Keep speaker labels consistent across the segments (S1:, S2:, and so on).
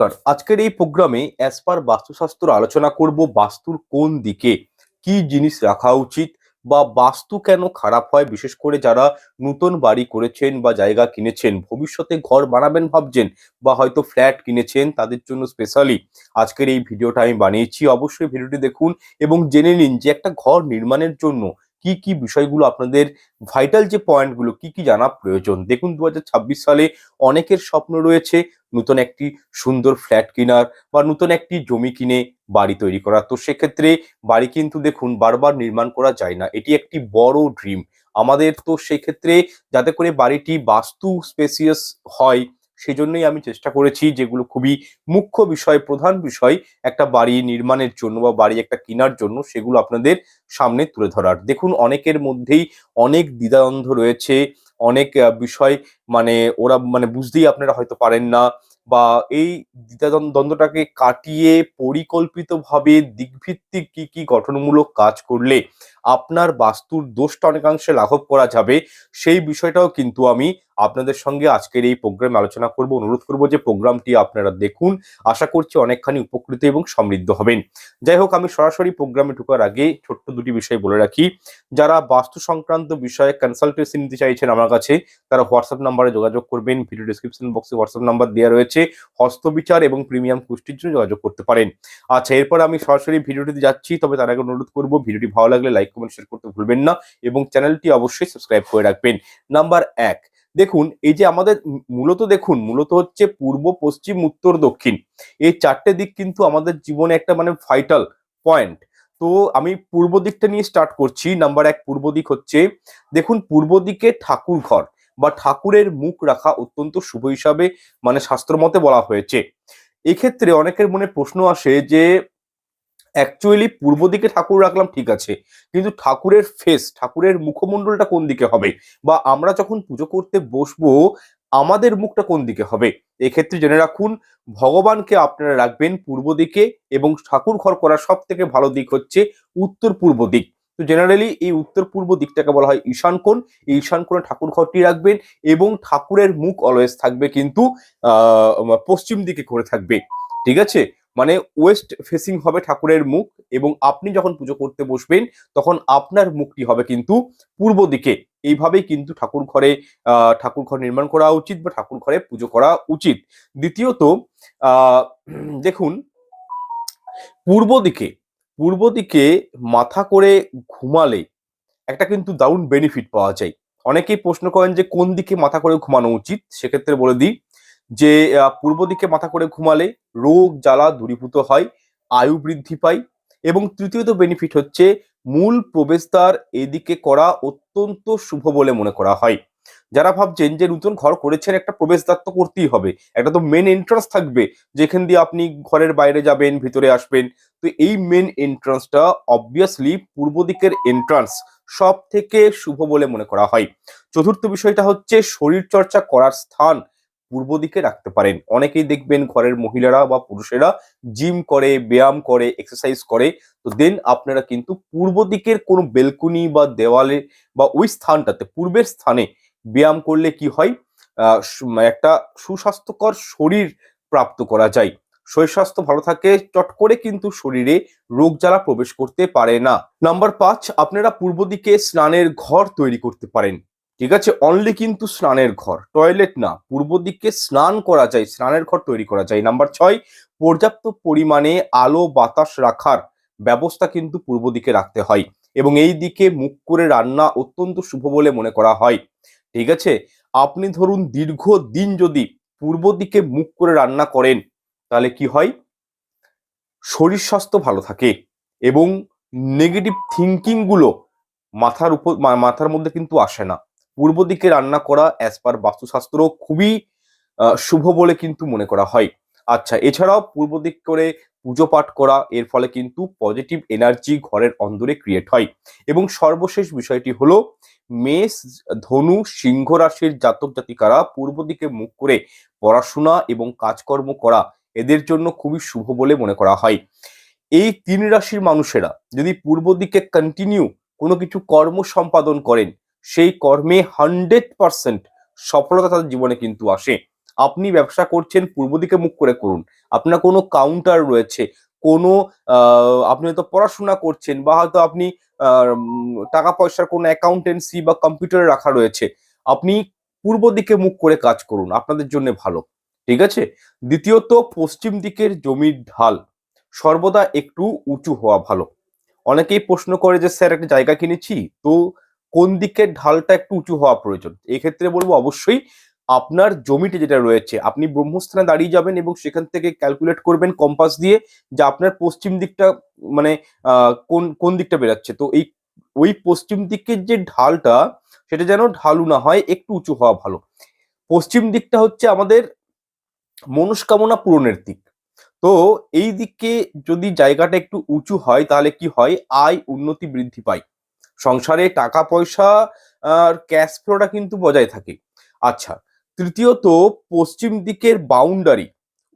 S1: নমস্কার। আজকের এই প্রোগ্রামে অ্যাজ পার বাস্তুশাস্ত্র আলোচনা করব বাস্তুর কোন দিকে, কি জিনিস রাখা উচিত বা বাস্তু কেন খারাপ হয়, বিশেষ করে যারা নতুন বাড়ি করেছেন বা জায়গা কিনেছেন, ভবিষ্যতে ঘর বানাবেন ভাবছেন বা হয়তো ফ্ল্যাট কিনেছেন, তাদের জন্য স্পেশালি আজকের এই ভিডিওটা আমি বানিয়েছি। অবশ্যই ভিডিওটি দেখুন এবং জেনে নিন যে একটা ঘর নির্মাণের জন্য কি কি বিষয়গুলো আপনাদের ভাইটাল যে পয়েন্টগুলো কি কি জানা প্রয়োজন? দেখুন দু হাজার ছাব্বিশ সালে অনেকের স্বপ্ন রয়েছে নতুন একটি সুন্দর ফ্ল্যাট কেনার বা নতুন একটি জমি কিনে বাড়ি তৈরি করা তো সেক্ষেত্রে বাড়ি কিন্তু দেখুন, বারবার নির্মাণ করা যায় না। এটি একটি বড় ড্রিম আমাদের তো সেক্ষেত্রে যাতে করে বাড়িটি বাস্তু স্পেসিয়াস হয় সেই জন্যই আমি চেষ্টা করেছি যেগুলো খুবই মুখ্য বিষয়, প্রধান বিষয় একটা বাড়ি নির্মাণের জন্য বা বাড়ি একটা কেনার জন্য সেগুলো আপনাদের সামনে তুলে ধরার। দেখুন, অনেকের মধ্যেই অনেক দ্বিধাদ্বন্দ্ব রয়েছে, অনেক বিষয় মানে ওরা মানে বুঝতেই আপনারা হয়তো পারেন না বা এই দ্বিধাদ্বন্দ্ব দ্বন্দ্বটাকে কাটিয়ে পরিকল্পিতভাবে দিকভিত্তিক কি কি গঠনমূলক কাজ করলে আপনার বাস্তুর দোষটা অনেকাংশে লাঘব করা যাবে। সেই বিষয়টাও কিন্তু আমি আপনাদের সঙ্গে আজকের এই প্রোগ্রামে আলোচনা করব, অনুরোধ করব যে প্রোগ্রামটি আপনারা দেখুন। আশা করছি অনেকখানি উপকৃত এবং সমৃদ্ধ হবেন। যাই হোক, আমি সরাসরি প্রোগ্রামে ঢোকার আগে ছোট্ট দুটি বিষয় বলে রাখি। যারা বাস্তু সংক্রান্ত বিষয়ে কনসালটেন্সি নিতে চাইছেন আমার কাছে, তারা হোয়াটসঅ্যাপ নাম্বারে যোগাযোগ করবেন। ভিডিও ডিসক্রিপশন বক্সে হোয়াটসঅ্যাপ নাম্বার দেওয়া রয়েছে। হস্তবিচার এবং প্রিমিয়াম কুষ্টির জন্য যোগাযোগ করতে পারেন। আচ্ছা এরপর আমি সরাসরি ভিডিওটিতে যাচ্ছি, তবে তার আগে অনুরোধ করব, ভিডিওটি ভালো লাগলে লাইক কমেন্ট শেয়ার করতে ভুলবেন না এবং চ্যানেলটি অবশ্যই সাবস্ক্রাইব করে রাখবেন। নাম্বার এক, দেখুন, এই যে আমাদের মূলত দেখুন, মূলত হচ্ছে পূর্ব, পশ্চিম, উত্তর, দক্ষিণ, এই চারটে দিক কিন্তু আমাদের জীবনে একটা মানে ভাইটাল পয়েন্ট তো আমি পূর্ব দিকটা নিয়ে স্টার্ট করছি। নাম্বার এক, পূর্ব দিক হচ্ছে, দেখুন, পূর্ব দিকে ঠাকুর ঘর বা ঠাকুরের মুখ রাখা অত্যন্ত শুভ হিসাবে মানে শাস্ত্রমতে বলা হয়েছে। এক্ষেত্রে অনেকের মনে প্রশ্ন আসে যে অ্যাকচুয়ালি পূর্ব দিকে ঠাকুর রাখলাম, ঠিক আছে। কিন্তু ঠাকুরের ফেস ঠাকুরের মুখমণ্ডলটা কোন দিকে হবে? বা আমরা যখন পুজো করতে বসবো, আমাদের মুখটা কোন দিকে হবে? এক্ষেত্রে জেনে রাখুন, ভগবানকে আপনারা রাখবেন পূর্ব দিকে এবং ঠাকুর ঘর করার সব থেকে ভালো দিক হচ্ছে উত্তর পূর্ব দিক। তো জেনারেলি এই উত্তর পূর্ব দিকটাকে বলা হয় ঈশান কোণ। এই ঈশান কোণে ঠাকুর ঘরটি রাখবেন এবং ঠাকুরের মুখ অলওয়েজ থাকবে কিন্তু পশ্চিম দিকে করে থাকবে। ঠিক আছে? মানে ওয়েস্ট ফেসিং হবে ঠাকুরের মুখ এবং আপনি যখন পুজো করতে বসবেন, তখন আপনার মুখটি হবে কিন্তু পূর্ব দিকে। এইভাবেই কিন্তু ঠাকুর ঘরে ঠাকুর ঘর নির্মাণ করা উচিত বা ঠাকুর ঘরে পুজো করা উচিত। দ্বিতীয়ত দেখুন, পূর্ব দিকে পূর্ব দিকে মাথা করে ঘুমালে একটা কিন্তু দারুণ বেনিফিট পাওয়া যায়। অনেকেই প্রশ্ন করেন যে কোন দিকে মাথা করে ঘুমানো উচিত? সেক্ষেত্রে বলে দিই যে পূর্ব দিকে মাথা করে ঘুমালে রোগ জ্বালা দূরীভূত হয়, আয়ু বৃদ্ধি পায় এবং তৃতীয়ত বেনিফিট হচ্ছে মূল প্রবেশদ্বার এদিকে করা অত্যন্ত শুভ বলে মনে করা হয়। যারা ভাবছেন যে নতুন ঘর করেছেন একটা প্রবেশদ্বার তো করতেই হবে, একটা তো মেন এন্ট্রান্স থাকবে, যেখান দিয়ে আপনি ঘরের বাইরে যাবেন, ভিতরে আসবেন, তো এই মেন এন্ট্রান্সটা অবভিয়াসলি পূর্ব দিকের এন্ট্রান্স সব থেকে শুভ বলে মনে করা হয়। চতুর্থ বিষয়টা হচ্ছে শরীর চর্চা করার স্থান পূর্ব দিকে রাখতে পারেন। অনেকেই দেখবেন ঘরের মহিলারা বা পুরুষেরা জিম করে, ব্যায়াম করে এক্সারসাইজ করে। তো দেন আপনারা কিন্তু পূর্ব দিকের কোনো বেলকুনি বা দেওয়ালে বা ওই স্থানটাতে, পূর্বের স্থানে ব্যায়াম করলে কি হয়? একটা সুস্বাস্থ্যকর শরীর প্রাপ্ত করা যায়। শরীর স্বাস্থ্য ভালো থাকে, চট করে কিন্তু শরীরে রোগ জ্বালা প্রবেশ করতে পারে না। নাম্বার পাঁচ, আপনারা পূর্ব দিকে স্নানের ঘর তৈরি করতে পারেন। ঠিক আছে? অনলি কিন্তু স্নানের ঘর। টয়লেট না। পূর্ব দিকে স্নান করা যায়, স্নানের ঘর তৈরি করা যায়। নাম্বার ছয়, পর্যাপ্ত পরিমাণে আলো, বাতাস রাখার ব্যবস্থা কিন্তু পূর্ব দিকে রাখতে হয়। এবং এই দিকে মুখ করে রান্না অত্যন্ত শুভ বলে মনে করা হয়। ঠিক আছে? আপনি ধরুন দীর্ঘ দিন যদি পূর্ব দিকে মুখ করে রান্না করেন, তাহলে কি হয়? শরীর স্বাস্থ্য ভালো থাকে এবং নেগেটিভ থিঙ্কিংগুলো মাথার উপর মাথার মধ্যে কিন্তু আসে না। পূর্ব দিকে রান্না করা অ্যাজ পার বাস্তুশাস্ত্র খুবই শুভ বলে কিন্তু মনে করা হয়। আচ্ছা এছাড়াও পূর্ব দিক করে পুজো পাঠ করা, এর ফলে কিন্তু পজিটিভ এনার্জি ঘরের অন্দরে ক্রিয়েট হয়। এবং সর্বশেষ বিষয়টি হলো, মেষ, ধনু, সিংহ রাশির জাতক জাতিকারা পূর্ব দিকে মুখ করে পড়াশোনা এবং কাজকর্ম করা এদের জন্য খুবই শুভ বলে মনে করা হয়। এই তিন রাশির মানুষেরা যদি পূর্ব দিকে কন্টিনিউ কোনো কিছু কর্ম সম্পাদন করেন সেই কর্মে হান্ড্রেড পার্সেন্ট সফলতা তাদের জীবনে কিন্তু আসে। আপনি ব্যবসা করছেন, পূর্ব দিকে মুখ করে করুন। আপনার কোনো কাউন্টার রয়েছে, কোনো আপনি হয়তো পড়াশোনা করছেন বা হয়তো আপনি টাকা পয়সার কোনো অ্যাকাউন্টেন্সি বা কম্পিউটারে রাখা রয়েছে, আপনি পূর্ব দিকে মুখ করে কাজ করুন, আপনাদের জন্য ভালো। ঠিক আছে? দ্বিতীয়ত, পশ্চিম দিকের জমির ঢাল সর্বদা একটু উঁচু হওয়া ভালো। অনেকেই প্রশ্ন করে যে, স্যার, একটা জায়গা কিনেছি? তো কোন দিকের ঢালটা একটু উঁচু হওয়া প্রয়োজন? এক্ষেত্রে বলব অবশ্যই আপনার জমিটা যেটা রয়েছে, আপনি ব্রহ্মস্থানে দাঁড়িয়ে যাবেন এবং সেখান থেকে ক্যালকুলেট করবেন কম্পাস দিয়ে যে আপনার পশ্চিম দিকটা মানে কোন কোন দিকটা বেরাচ্ছে। তো এই, ওই পশ্চিম দিকের যে ঢালটা, সেটা যেন ঢালু না হয়, একটু উঁচু হওয়া ভালো। পশ্চিম দিকটা হচ্ছে আমাদের মনস্কামনা পূরণের দিক। তো এই দিকে যদি জায়গাটা একটু উঁচু হয়, তাহলে কি হয়? আয় উন্নতি বৃদ্ধি পায়। সংসারে টাকা পয়সা আর ক্যাশ ফ্লোটা কিন্তু বজায় থাকে। আচ্ছা তৃতীয়ত পশ্চিম দিকের বাউন্ডারি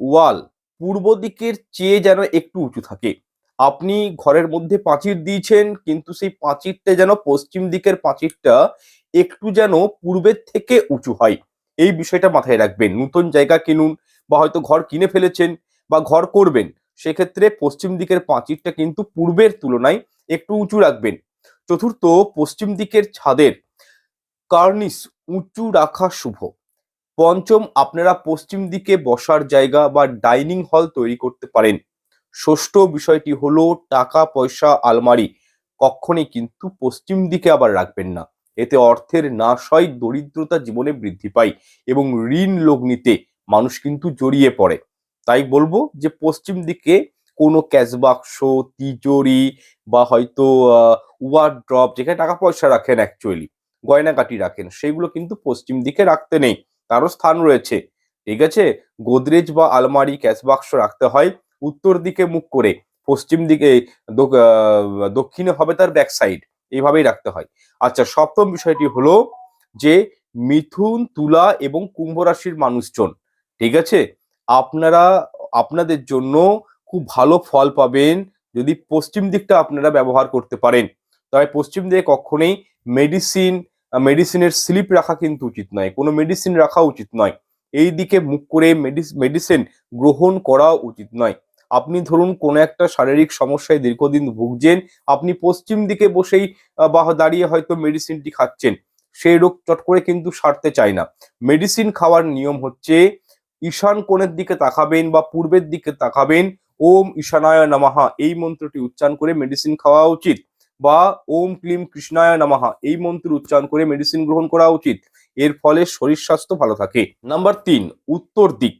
S1: ওয়াল পূর্ব দিকের চেয়ে যেন একটু উঁচু থাকে। আপনি ঘরের মধ্যে পাঁচির দিয়েছেন, কিন্তু সেই পাঁচিরটা যেন পশ্চিম দিকের পাঁচিরটা একটু যেন পূর্বের থেকে উঁচু হয়। এই বিষয়টা মাথায় রাখবেন। নতুন জায়গা কিনুন, বা হয়তো ঘর কিনে ফেলেছেন, বা ঘর করবেন, সেক্ষেত্রে পশ্চিম দিকের পাঁচিরটা কিন্তু পূর্বের তুলনায় একটু উঁচু রাখবেন। চতুর্থ পশ্চিম দিকের ছাদের কার্নিস উঁচু রাখা শুভ। পঞ্চম, আপনারা পশ্চিম দিকে বসার জায়গা বা ডাইনিং হল তৈরি করতে পারেন। ষষ্ঠ বিষয়টি হলো টাকা, পয়সা, আলমারি। কখনই কিন্তু পশ্চিম দিকে আবার রাখবেন না। এতে অর্থের নাশ হয় দরিদ্রতা জীবনে বৃদ্ধি পায় এবং ঋণ লগ্নিতে মানুষ কিন্তু জড়িয়ে পড়ে। তাই বলব যে পশ্চিম দিকে কোনো ক্যাশ বাক্স তিজোরি বা হয়তো ওয়ার্ড্রপ যেখানে টাকা পয়সা রাখেন অ্যাকচুয়ালি গয়নাকাটি রাখেন, সেগুলো কিন্তু পশ্চিম দিকে রাখতে নেই, তারও স্থান রয়েছে। ঠিক আছে? গোদরেজ বা আলমারি ক্যাশ বাক্স রাখতে হয়, উত্তর দিকে মুখ করে, পশ্চিম দিকে দক্ষিণে হবে তার ব্যাক সাইড এইভাবেই রাখতে হয়। আচ্ছা সপ্তম বিষয়টি হলো যে, মিথুন, তুলা এবং কুম্ভ রাশির মানুষজন, ঠিক আছে? আপনারা, আপনাদের জন্য খুব ভালো ফল পাবেন যদি পশ্চিম দিকটা আপনারা ব্যবহার করতে পারেন। তবে পশ্চিম দিকে কখনোই মেডিসিন মেডিসিনের স্লিপ রাখা কিন্তু উচিত নয়। কোনো মেডিসিন রাখা উচিত নয়। এই দিকে মুখ করে মেডিসিন গ্রহণ করা উচিত নয়। আপনি ধরুন কোনো একটা শারীরিক সমস্যায় দীর্ঘদিন ভুগছেন, আপনি পশ্চিম দিকে বসেই বা দাঁড়িয়ে হয়তো মেডিসিনটি খাচ্ছেন সেই রোগ চট করে কিন্তু সারতে চায় না। মেডিসিন খাওয়ার নিয়ম হচ্ছে, ঈশান কোণের দিকে তাকাবেন বা পূর্বের দিকে তাকাবেন ওম ঈশানায় নামাহা এই মন্ত্রটি উচ্চারণ করে মেডিসিন খাওয়া উচিত বা ওম ক্লিম কৃষ্ণায় নামাহা এই মন্ত্র উচ্চারণ করে মেডিসিন গ্রহণ করা উচিত। এর ফলে শরীর স্বাস্থ্য ভালো থাকে। নাম্বার তিন, উত্তর দিক।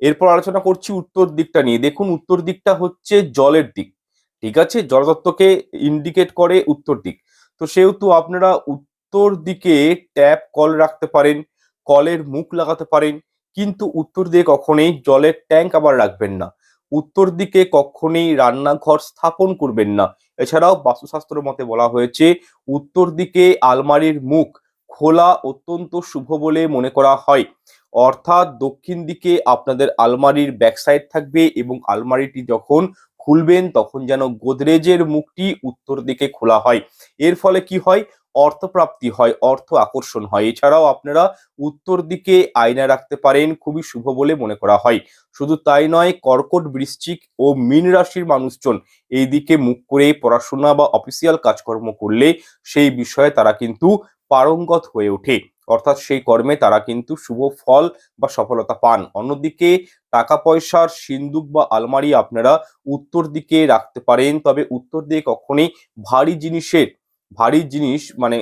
S1: এরপর আলোচনা করছি উত্তর দিকটা নিয়ে। দেখুন, উত্তর দিকটা হচ্ছে জলের দিক। ঠিক আছে? জলতত্ত্বকে ইন্ডিকেট করে উত্তর দিক। তো সেহেতু আপনারা উত্তর দিকে ট্যাপ কল রাখতে পারেন কলের মুখ লাগাতে পারেন। কিন্তু উত্তর দিকে কখনোই জলের ট্যাঙ্ক আবার রাখবেন না। উত্তর দিকে কখনোই রান্নাঘর স্থাপন করবেন না। এছাড়াও বাস্তুশাস্ত্র মতে বলা হয়েছে, উত্তর দিকে আলমারির মুখ খোলা অত্যন্ত শুভ বলে মনে করা হয়। অর্থাৎ দক্ষিণ দিকে আপনাদের আলমারির ব্যাক সাইড থাকবে এবং আলমারিটি যখন খুলবেন, তখন যেন গোদরেজের মুখটি উত্তর দিকে খোলা হয়। এর ফলে কি হয়? অর্থপ্রাপ্তি হয়, অর্থ আকর্ষণ হয়। এছাড়াও আপনারা উত্তর দিকে আয়না রাখতে পারেন, খুবই শুভ বলে মনে করা হয়। শুধু তাই নয়, কর্কট বৃশ্চিক ও মীন রাশির মানুষজন এই দিকে মুখ করে পড়াশোনা বা অফিসিয়াল কাজকর্ম করলে সেই বিষয়ে তারা কিন্তু পারঙ্গত হয়ে ওঠে। অর্থাৎ সেই কর্মে তারা কিন্তু শুভ ফল বা সফলতা পান। অন্যদিকে টাকা পয়সার সিন্দুক বা আলমারি আপনারা উত্তর দিকে রাখতে পারেন, তবে উত্তর দিকে কখনোই ভারী জিনিসের ভারী জিনিস মানে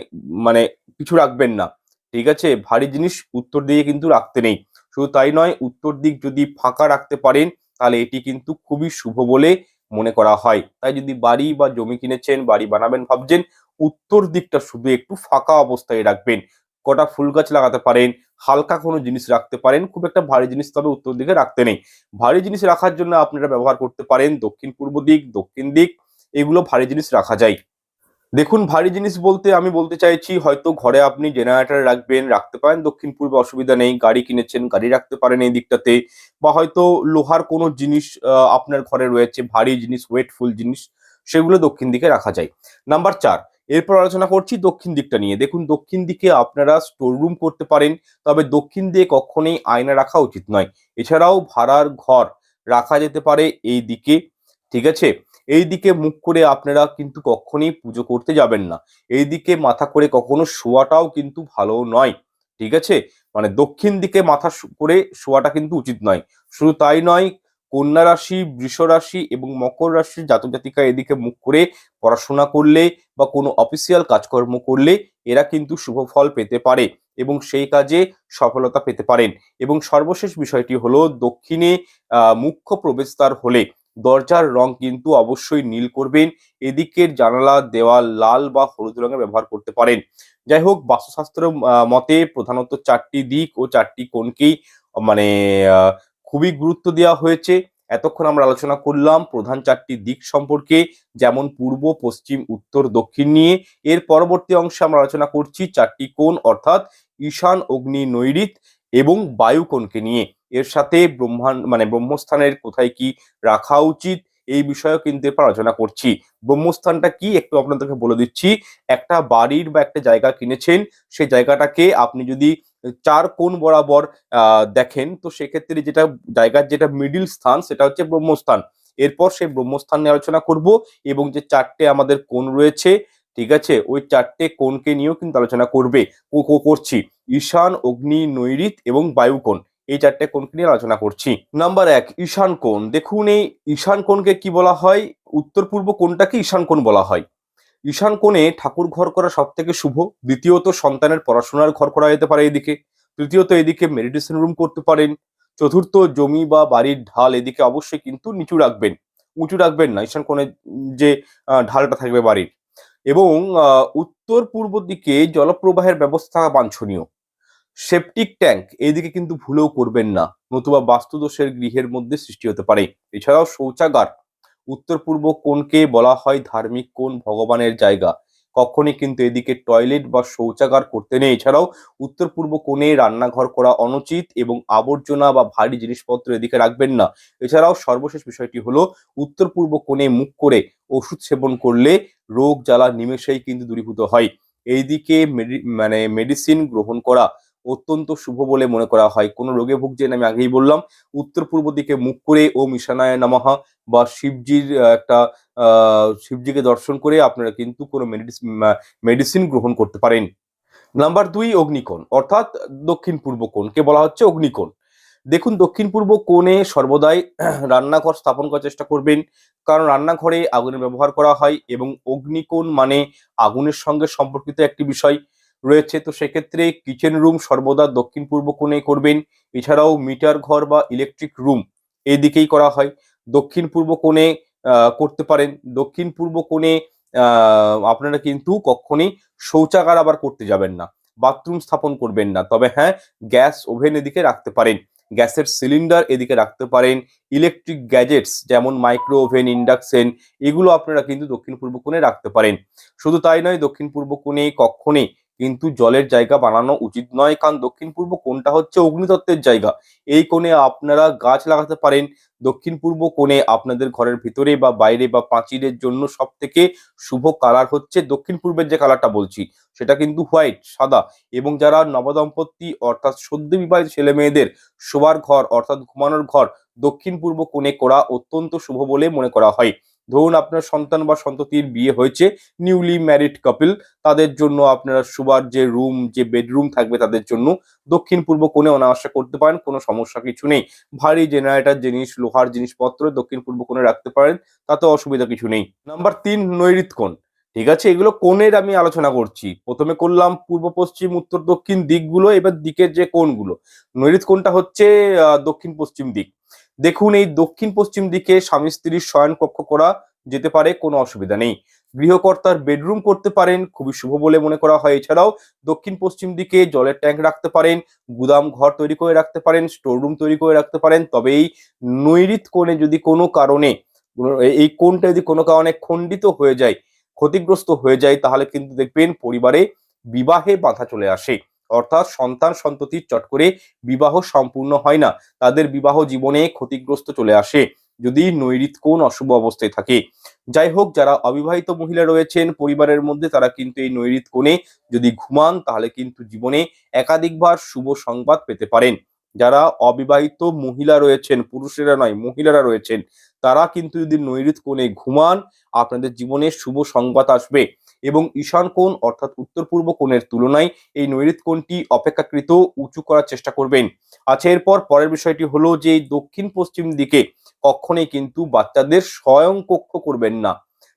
S1: মানে কিছু রাখবেন না, ঠিক আছে? ভারী জিনিস উত্তর দিকে কিন্তু রাখতে নেই। শুধু তাই নয়, উত্তর দিক যদি ফাঁকা রাখতে পারেন, তাহলে এটি কিন্তু খুবই শুভ বলে মনে করা হয়। তাই যদি বাড়ি বা জমি কিনেছেন, বাড়ি বানাবেন, ভাবছেন, উত্তর দিকটা শুধু একটু ফাঁকা অবস্থায় রাখবেন। কটা ফুল গাছ লাগাতে পারেন, হালকা কোনো জিনিস রাখতে পারেন, খুব একটা ভারী জিনিস তবে উত্তর দিকে রাখতে নেই। ভারী জিনিস রাখার জন্য আপনারা ব্যবহার করতে পারেন দক্ষিণ পূর্ব দিক, দক্ষিণ দিক, এগুলো ভারী জিনিস রাখা যায়। দেখুন, ভারী জিনিস বলতে আমি বলতে চাইছি, হয়তো ঘরে আপনি জেনারেটর রাখবেন, রাখতে পারেন, দক্ষিণ পূর্বে অসুবিধা নেই, গাড়ি কিনেছেন, গাড়ি রাখতে পারেন এই দিকটাতে, বা হয়তো লোহার কোনো জিনিস আপনার ঘরে রয়েছে, ভারী জিনিস ওয়েটফুল জিনিস, সেগুলো দক্ষিণ দিকে রাখা যায়। নাম্বার চার, এরপর আলোচনা করছি দক্ষিণ দিকটা নিয়ে। দেখুন, দক্ষিণ দিকে আপনারা স্টোর রুম করতে পারেন, তবে দক্ষিণ দিকে কখনোই আয়না রাখা উচিত নয়। এছাড়াও ভাড়ার ঘর রাখা যেতে পারে এই দিকে, ঠিক আছে? এই দিকে মুখ করে আপনারা কিন্তু কখনোই পুজো করতে যাবেন না। এই দিকে মাথা করে কখনো শোয়াটাও কিন্তু ভালো নয়, ঠিক আছে? মানে দক্ষিণ দিকে মাথা করে শোয়াটা কিন্তু উচিত নয়। শুধু তাই নয়, কন্যা রাশি, বৃষ রাশি এবং মকর রাশির জাতক জাতিকা এদিকে মুখ করে পড়াশোনা করলে বা কোনো অফিসিয়াল কাজকর্ম করলে এরা কিন্তু শুভ ফল পেতে পারে এবং সেই কাজে সফলতা পেতে পারেন। এবং সর্বশেষ বিষয়টি হলো দক্ষিণে মুখ্য প্রবেশদ্বার হলে দরজার রং কিন্তু অবশ্যই নীল করবেন, এদিকের জানালা, দেওয়াল লাল বা হলুদ রঙের ব্যবহার করতে পারেন। যাই হোক, বাস্তুশাস্ত্র মতে প্রধানত চারটি দিক ও চারটি কোণকেই মানে খুবই গুরুত্ব দেওয়া হয়েছে। এতক্ষণ আমরা আলোচনা করলাম প্রধান চারটি দিক সম্পর্কে, যেমন পূর্ব, পশ্চিম, উত্তর, দক্ষিণ নিয়ে। এর পরবর্তী অংশে আমরা আলোচনা করছি চারটি কোণ, অর্থাৎ ঈশান, অগ্নি নৈরিত এবং বায়ু বায়ুকোণকে নিয়ে। এর সাথে ব্রহ্মাণ্ড মানে ব্রহ্মস্থানের কোথায় কি রাখা উচিত, এই বিষয়েও কিন্তু এরপর আলোচনা করছি। ব্রহ্মস্থানটা কি একটু আপনাদেরকে বলে দিচ্ছি। একটা বাড়ির বা একটা জায়গা কিনেছেন সেই জায়গাটাকে আপনি যদি চার কোণ বরাবর দেখেন, তো সেক্ষেত্রে যেটা জায়গার যেটা মিডিল স্থান, সেটা হচ্ছে ব্রহ্মস্থান। এরপর সেই ব্রহ্মস্থান নিয়ে আলোচনা করব এবং যে চারটে আমাদের কোণ রয়েছে, ঠিক আছে? ওই চারটে কোণকে নিয়েও কিন্তু আলোচনা করবে, কো- করছি। ঈশান, অগ্নি নৈরিত এবং বায়ুকোণ। এই চারটে কোণকে নিয়ে আলোচনা করছি। নাম্বার এক, ঈশান কোণ। দেখুন এই ঈশান কোণকে কি বলা হয়? উত্তর পূর্ব কোণটাকে ঈশান কোণ বলা হয়। ঈশান কোণে ঠাকুর ঘর করা সব থেকে শুভ। দ্বিতীয়ত, সন্তানের পড়াশোনার ঘর করা যেতে পারে এদিকে। তৃতীয়ত, এদিকে মেডিটেশন রুম করতে পারেন। চতুর্থ, জমি বা বাড়ির ঢাল এদিকে অবশ্যই কিন্তু নিচু রাখবেন। উঁচু রাখবেন না। ঈশান কোণে যে ঢালটা থাকবে বাড়ির। এবং উত্তর পূর্ব দিকে জলপ্রবাহের ব্যবস্থা বাঞ্ছনীয়। সেপটিক ট্যাঙ্ক এইদিকে কিন্তু ভুলেও করবেন না, নতুবা বাস্তুদোষের গৃহের মধ্যে সৃষ্টি হতে পারে। এছাড়াও শৌচাগার, উত্তর পূর্ব কোণকে বলা হয় ধার্মিক কোণ, ভগবানের জায়গা। কখনই কিন্তু এদিকে টয়লেট বা শৌচাগার করতে নেই। এছাড়াও উত্তর পূর্ব কোণে রান্নাঘর করা অনুচিত এবং আবর্জনা বা ভারী জিনিসপত্র এদিকে রাখবেন না। এছাড়াও সর্বশেষ বিষয়টি হলো, উত্তর পূর্ব কোণে মুখ করে ওষুধ সেবন করলে রোগ, জ্বালা, নিমেষেই কিন্তু দূরীভূত হয়। এইদিকে মানে মেডিসিন গ্রহণ করা অত্যন্ত শুভ বলে মনে করা হয়। কোনো রোগে ভুগছেন আমি আগেই বললাম। উত্তর পূর্ব দিকে মুখ করে ও মিশানায় নামাহা বা শিবজির একটা শিবজিকে দর্শন করে আপনারা কিন্তু কোনো মেডিসিন গ্রহণ করতে পারেন। নাম্বার দুই, অগ্নিকোণ, অর্থাৎ দক্ষিণ পূর্ব কোণকে বলা হচ্ছে অগ্নিকোণ। দেখুন, দক্ষিণ পূর্ব কোণে সর্বদাই রান্নাঘর স্থাপন করার চেষ্টা করবেন। কারণ রান্নাঘরে আগুনের ব্যবহার করা হয় এবং অগ্নিকোণ মানে আগুনের সঙ্গে সম্পর্কিত একটি বিষয়। রয়েছে। তো সেক্ষেত্রে কিচেন রুম সর্বদা দক্ষিণ পূর্ব কোণে করবেন। এছাড়াও মিটার ঘর বা ইলেকট্রিক রুম এই দিকেই করা হয়। দক্ষিণ পূর্ব কোণে করতে পারেন। দক্ষিণ পূর্ব কোণে আপনারা কিন্তু কখনই শৌচাগার আবার করতে যাবেন না। বাথরুম স্থাপন করবেন না। তবে হ্যাঁ গ্যাস ওভেন এদিকে রাখতে পারেন। গ্যাসের সিলিন্ডার এদিকে রাখতে পারেন। ইলেকট্রিক গ্যাজেটস যেমন মাইক্রো ওভেন ইন্ডাকশন এগুলো আপনারা কিন্তু দক্ষিণ পূর্ব কোণে রাখতে পারেন। শুধু তাই নয়, দক্ষিণ পূর্ব কোণে কখনই কিন্তু জলের জায়গা বানানো উচিত নয়। কারণ দক্ষিণ পূর্ব কোণটা হচ্ছে অগ্নিতত্ত্বের জায়গা। এই কোণে আপনারা গাছ লাগাতে পারেন। দক্ষিণ পূর্ব কোণে আপনাদের ঘরের ভিতরে বা বাইরে বা পাঁচিলের জন্য সব থেকে শুভ কালার হচ্ছে দক্ষিণ পূর্বের যে কালারটা বলছি, সেটা কিন্তু হোয়াইট, সাদা এবং যারা নবদম্পতি অর্থাৎ সদ্য বিবাহিত ছেলে মেয়েদের শোবার ঘর অর্থাৎ ঘুমানোর ঘর দক্ষিণ পূর্ব কোণে করা অত্যন্ত শুভ বলে মনে করা হয়। ধরুন আপনার সন্তান বা সন্ততির বিয়ে হয়েছে নিউলি ম্যারিড কাপল তাদের জন্য আপনারা শোবার যে রুম যে বেডরুম থাকবে তাদের জন্য দক্ষিণ পূর্ব কোণে অনায়াসে করতে পারেন, কোনো সমস্যা কিছু নেই। ভারী জেনারেটর জিনিস, লোহার জিনিসপত্র দক্ষিণ পূর্ব কোণে রাখতে পারেন, তাতে অসুবিধা কিছু নেই। নাম্বার তিন নৈরিত কোণ। ঠিক আছে, এগুলো কোণের আমি আলোচনা করছি। প্রথমে করলাম পূর্ব, পশ্চিম, উত্তর, দক্ষিণ দিকগুলো, এবার দিকের যে কোণগুলো। নৈরিত কোণটা হচ্ছে দক্ষিণ, পশ্চিম দিক। দেখুন, এই দক্ষিণ পশ্চিম দিকে স্বামী স্ত্রীর শয়ন কক্ষ করা যেতে পারে, কোনো অসুবিধা নেই। গৃহকর্তার বেডরুম করতে পারেন, খুবই শুভ বলে মনে করা হয়। এছাড়াও দক্ষিণ পশ্চিম দিকে জলের ট্যাঙ্ক রাখতে পারেন, গুদাম ঘর তৈরি করে রাখতে পারেন, স্টোর রুম তৈরি করে রাখতে পারেন। তবে এই নৈরিত কোণে যদি কোনো কারণে এই- এই কোণটা যদি কোনো কারণে খণ্ডিত হয়ে যায়, ক্ষতিগ্রস্ত হয়ে যায়, তাহলে কিন্তু দেখবেন পরিবারে বিবাহে বাধা চলে আসে। অর্থাৎ সন্তান সন্ততির চট করে বিবাহ সম্পূর্ণ হয় না, তাদের বিবাহ জীবনে ক্ষতিগ্রস্ত চলে আসে যদি নৈরিত কোণ অশুভ অবস্থায় থাকে। যাই হোক, যারা অবিবাহিত মহিলা রয়েছেন, পরিবারের মধ্যে তারা কিন্তু এই নৈরিত কোণে যদি ঘুমান, তাহলে কিন্তু জীবনে একাধিকবার শুভ সংবাদ পেতে পারেন। যারা অবিবাহিত মহিলা রয়েছেন, পুরুষেরা নয়, মহিলারা রয়েছেন, তারা কিন্তু যদি নৈরিত কোণে ঘুমান, আপনাদের জীবনে শুভ সংবাদ আসবে। এবং ঈশান কোণ অর্থাৎ উত্তর পূর্ব কোণের তুলনায় এই নৈরিত কোণটি অপেক্ষাকৃত উঁচু করার চেষ্টা করবেন। আচ্ছা এরপর পরের বিষয়টি হলো যে দক্ষিণ পশ্চিম দিকে কখনোই কিন্তু বাচ্চাদের স্বয়ং কক্ষ করবেন না।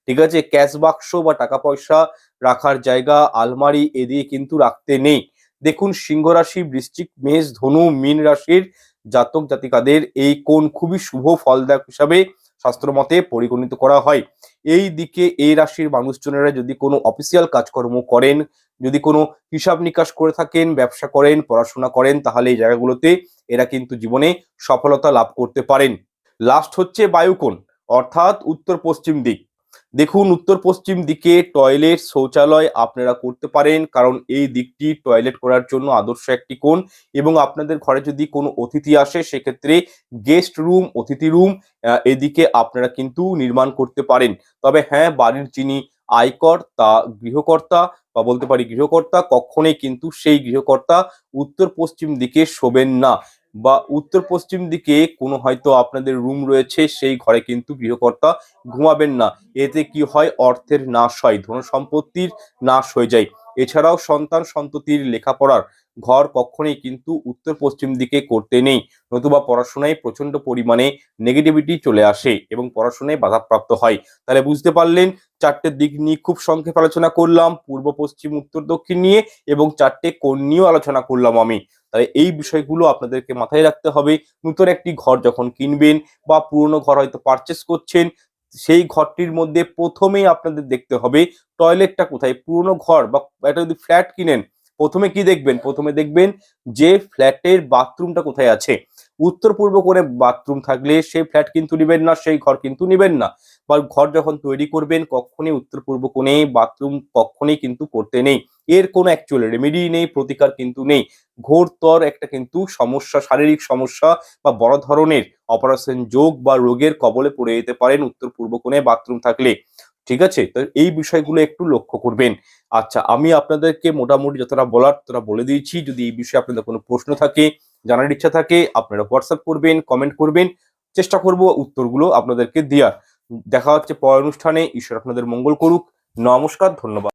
S1: ঠিক আছে, ক্যাশ বাক্স বা টাকা পয়সা রাখার জায়গা, আলমারি এদিকে কিন্তু রাখতে নেই। দেখুন সিংহ রাশি বৃশ্চিক মেষ, ধনু, মীন রাশির জাতক জাতিকাদের এই কোণ খুবই শুভ ফলদায়ক হিসাবে শাস্ত্রমতে পরিগণিত করা হয়। এই দিকে এই রাশির মানুষজনেরা যদি কোনো অফিসিয়াল কাজকর্ম করেন, যদি কোনো হিসাব নিকাশ করে থাকেন, ব্যবসা করেন, পড়াশোনা করেন, তাহলে এই জায়গাগুলোতে এরা কিন্তু জীবনে সফলতা লাভ করতে পারেন। লাস্ট হচ্ছে বায়ুকোণ, অর্থাৎ উত্তর পশ্চিম দিক। দেখুন, উত্তর পশ্চিম দিকে টয়লেট শৌচালয় আপনারা করতে পারেন, কারণ এই দিকটি টয়লেট করার জন্য আদর্শ একটি কোণ এবং আপনাদের ঘরে যদি কোনো অতিথি আসে, সেক্ষেত্রে গেস্ট রুম অতিথি রুম এদিকে আপনারা কিন্তু নির্মাণ করতে পারেন। তবে হ্যাঁ বাড়ির যিনি আয়কর, তা গৃহকর্তা বা বলতে পারি গৃহকর্তা কখনোই কিন্তু সেই গৃহকর্তা উত্তর পশ্চিম দিকে শোবেন না। বা উত্তর পশ্চিম দিকে কোনো হয়তো আপনাদের রুম রয়েছে, সেই ঘরে কিন্তু গৃহকর্তা ঘুমাবেন না। এতে কি হয়? অর্থের নাশ হয় ধন সম্পত্তির নাশ হয়ে যায়। এছাড়াও সন্তান সন্ততির লেখাপড়ার ঘর কখনোই কিন্তু উত্তর পশ্চিম দিকে করতে নেই। নতুবা পড়াশোনায় প্রচণ্ড পরিমাণে নেগেটিভিটি চলে আসে এবং পড়াশোনায় বাধাপ্রাপ্ত হয়। তাহলে বুঝতে পারলেন, চারটে দিক নিয়ে খুব সংক্ষেপ আলোচনা করলাম, পূর্ব, পশ্চিম, উত্তর, দক্ষিণ নিয়ে এবং চারটে কোণ নিয়েও আলোচনা করলাম আমি। তাহলে এই বিষয়গুলো আপনাদেরকে মাথায় রাখতে হবে। নতুন একটি ঘর যখন কিনবেন বা পুরনো ঘর হয়তো পারচেস করছেন সেই ঘরটির মধ্যে প্রথমেই আপনাদের দেখতে হবে টয়লেটটা কোথায়? পুরনো ঘর বা একটা যদি ফ্ল্যাট কিনেন, প্রথমে কি দেখবেন? প্রথমে দেখবেন যে ফ্ল্যাটের বাথরুমটা কোথায় আছে। উত্তর পূর্ব করে বাথরুম থাকলে সেই ফ্ল্যাট কিন্তু নেবেন না, সেই ঘর কিন্তু নেবেন না। বা ঘর যখন তৈরি করবেন, কখনই উত্তর পূর্ব কোণে বাথরুম কখনই কিন্তু করতে নেই। এর কোনো অ্যাকচুয়াল রেমেডি নেই, প্রতিকার কিন্তু নেই। ঘোরতর একটা কিন্তু সমস্যা, শারীরিক সমস্যা বা বড় ধরনের অপারেশন যোগ বা রোগের কবলে পড়ে যেতে পারেন উত্তর পূর্ব কোণে বাথরুম থাকলে। ঠিক আছে? তো এই বিষয়গুলো একটু লক্ষ্য করবেন। আচ্ছা আমি আপনাদেরকে মোটামুটি যতটা বলার ততটা বলে দিয়েছি। যদি এই বিষয়ে আপনাদের কোনো প্রশ্ন থাকে, জানার ইচ্ছা থাকে, আপনারা হোয়াটসঅ্যাপ করবেন কমেন্ট করবেন। চেষ্টা করব উত্তরগুলো আপনাদেরকে দেওয়ার। দেখা হচ্ছে পর অনুষ্ঠানে। ঈশ্বর আপনাদের মঙ্গল করুক। নমস্কার, ধন্যবাদ।